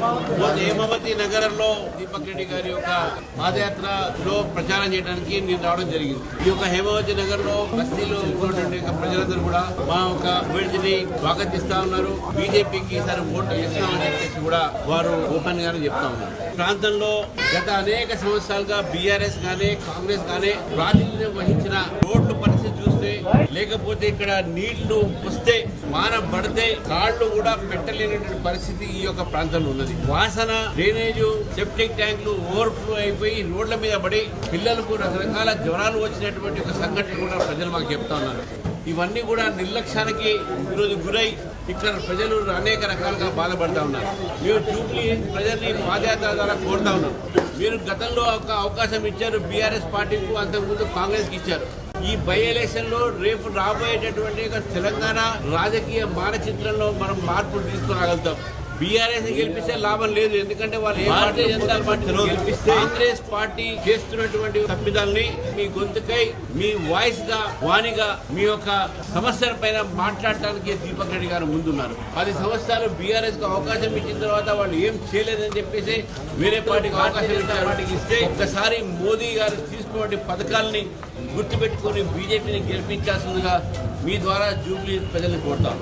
హేమావతి నగరంలో దీపక్ రెడ్డి గారి యొక్క పాదయాత్రలో ప్రచారం చేయడానికి నేను రావడం జరిగింది. ఈ యొక్క హేమవతి నగర్లో బస్తీలో ఉన్నటువంటి ప్రజలందరూ కూడా మా యొక్క అభ్యర్థిని స్వాగతిస్తా ఉన్నారు. బీజేపీకి ఈసారి ఓటు వేస్తామని చెప్పేసి కూడా వారు ఓపెన్ గానే చెప్తా ఉన్నారు. ప్రాంతంలో గత అనేక సంవత్సరాలుగా బీఆర్ఎస్ గానే కాంగ్రెస్ గానే ప్రాతినిధ్యం వహించి లేకపోతే ఇక్కడ నీళ్ళు వస్తే మాన పడితే కాళ్ళు కూడా పెట్టలేనటువంటి పరిస్థితి ఈ యొక్క ప్రాంతంలో ఉన్నది. వాసన డ్రైనేజ్ సెప్టిక్ ట్యాంకులు ఓవర్ఫ్లో అయిపోయి రోడ్ల మీద పడి పిల్లలకు రకరకాల జ్వరాలు వచ్చినటువంటి ఒక సంఘటన కూడా ప్రజలు మాకు చెప్తా ఉన్నారు. ఇవన్నీ కూడా నిర్లక్ష్యానికి ఈరోజు గురై ఇక్కడ ప్రజలు అనేక రకాలుగా బాధపడతా ఉన్నారు. మేము జూబ్లీ ప్రజల్ని పాదయాత్ర ద్వారా కోరుతా ఉన్నాం. మీరు గతంలో ఒక అవకాశం ఇచ్చారు బీఆర్ఎస్ పార్టీకి అంతకుముందు కాంగ్రెస్కి ఇచ్చారు. ఈ బై ఎలక్షన్లో రేపు రాబోయేటటువంటి తెలంగాణ రాజకీయ మానచిత్రంలో మనం మార్పులు తీసుకురాగలుగుతాం. బీఆర్ఎస్ గెలిపిస్తే లాభం లేదు. ఎందుకంటే వాళ్ళు పార్టీ జనతా పార్టీ గెలిపిస్తే కాంగ్రెస్ పార్టీ చేస్తున్నటువంటి తప్పిదాల్ని మీ గొంతుకై మీ వాయిస్గా వాణిగా మీ యొక్క సమస్యల పైన మాట్లాడటానికి దీపక్ రెడ్డి గారు ముందున్నారు. పది సంవత్సరాలు బీఆర్ఎస్కు అవకాశం ఇచ్చిన తర్వాత వాళ్ళు ఏం చేయలేదని చెప్పేసి వేరే పార్టీకి అవకాశం ఇస్తే ఒక్కసారి మోదీ గారు తీసుకున్న పథకాలని గుర్తుపెట్టుకొని బీజేపీని గెలిపించాల్సిందిగా మీ ద్వారా జూబ్లీ ప్రజల్ని కోరుతాం